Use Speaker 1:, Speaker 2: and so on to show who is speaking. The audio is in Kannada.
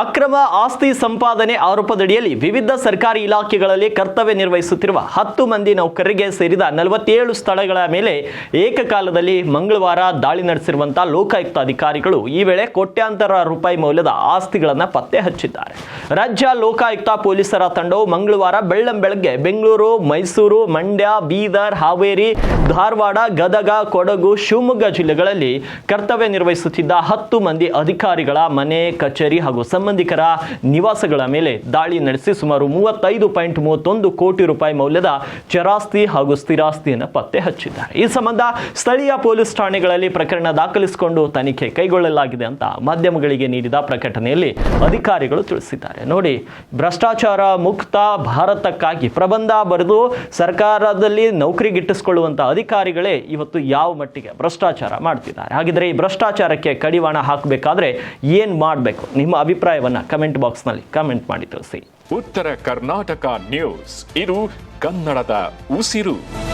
Speaker 1: ಅಕ್ರಮ ಆಸ್ತಿ ಸಂಪಾದನೆ ಆರೋಪದಡಿಯಲ್ಲಿ ವಿವಿಧ ಸರ್ಕಾರಿ ಇಲಾಖೆಗಳಲ್ಲಿ ಕರ್ತವ್ಯ ನಿರ್ವಹಿಸುತ್ತಿರುವ ಹತ್ತು ಮಂದಿ ನೌಕರರಿಗೆ ಸೇರಿದ ನಲವತ್ತೇಳು ಸ್ಥಳಗಳ ಮೇಲೆ ಏಕಕಾಲದಲ್ಲಿ ಮಂಗಳವಾರ ದಾಳಿ ನಡೆಸಿರುವಂತಹ ಲೋಕಾಯುಕ್ತ ಅಧಿಕಾರಿಗಳು ಈ ವೇಳೆ ಕೋಟ್ಯಾಂತರ ರೂಪಾಯಿ ಮೌಲ್ಯದ ಆಸ್ತಿಗಳನ್ನು ಪತ್ತೆ ಹಚ್ಚಿದ್ದಾರೆ. ರಾಜ್ಯ ಲೋಕಾಯುಕ್ತ ಪೊಲೀಸರ ತಂಡವು ಮಂಗಳವಾರ ಬೆಳ್ಳಂಬೆಳಗ್ಗೆ ಬೆಂಗಳೂರು, ಮೈಸೂರು, ಮಂಡ್ಯ, ಬೀದರ್, ಹಾವೇರಿ, ಧಾರವಾಡ, ಗದಗ, ಕೊಡಗು, ಶಿವಮೊಗ್ಗ ಜಿಲ್ಲೆಗಳಲ್ಲಿ ಕರ್ತವ್ಯ ನಿರ್ವಹಿಸುತ್ತಿದ್ದ ಹತ್ತು ಮಂದಿ ಅಧಿಕಾರಿಗಳ ಮನೆ, ಕಚೇರಿ ಹಾಗೂ ಸಂಬಂಧಿಕರ ನಿವಾಸಗಳ ಮೇಲೆ ದಾಳಿ ನಡೆಸಿ ಸುಮಾರು ಮೂವತ್ತೈದು ಪಾಯಿಂಟ್ ಮೂವತ್ತೊಂದು ಕೋಟಿ ರೂಪಾಯಿ ಮೌಲ್ಯದ ಚರಾಸ್ತಿ ಹಾಗೂ ಸ್ಥಿರಾಸ್ತಿಯನ್ನು ಪತ್ತೆ ಹಚ್ಚಿದ್ದಾರೆ. ಈ ಸಂಬಂಧ ಸ್ಥಳೀಯ ಪೊಲೀಸ್ ಠಾಣೆಗಳಲ್ಲಿ ಪ್ರಕರಣ ದಾಖಲಿಸಿಕೊಂಡು ತನಿಖೆ ಕೈಗೊಳ್ಳಲಾಗಿದೆ ಅಂತ ಮಾಧ್ಯಮಗಳಿಗೆ ನೀಡಿದ ಪ್ರಕಟಣೆಯಲ್ಲಿ ಅಧಿಕಾರಿಗಳು ತಿಳಿಸಿದ್ದಾರೆ. ನೋಡಿ, ಭ್ರಷ್ಟಾಚಾರ ಮುಕ್ತ ಭಾರತಕ್ಕಾಗಿ ಪ್ರಬಂಧ ಬರೆದು ಸರ್ಕಾರದಲ್ಲಿ ನೌಕರಿ ಗಿಟ್ಟಿಸಿಕೊಳ್ಳುವಂತಹ ಅಧಿಕಾರಿಗಳೇ ಇವತ್ತು ಯಾವ ಮಟ್ಟಿಗೆ ಭ್ರಷ್ಟಾಚಾರ ಮಾಡ್ತಿದ್ದಾರೆ? ಹಾಗಿದ್ರೆ ಈ ಭ್ರಷ್ಟಾಚಾರಕ್ಕೆ ಕಡಿವಾಣ ಹಾಕಬೇಕಾದ್ರೆ ಏನ್ ಮಾಡಬೇಕು? ನಿಮ್ಮ ಅಭಿಪ್ರಾಯವನ್ನ ಕಮೆಂಟ್ ಬಾಕ್ಸ್ನಲ್ಲಿ ಕಮೆಂಟ್ ಮಾಡಿ ತಿಳಿಸಿ.
Speaker 2: ಉತ್ತರ ಕರ್ನಾಟಕ ನ್ಯೂಸ್ ಇದು ಕನ್ನಡದ ಉಸಿರು.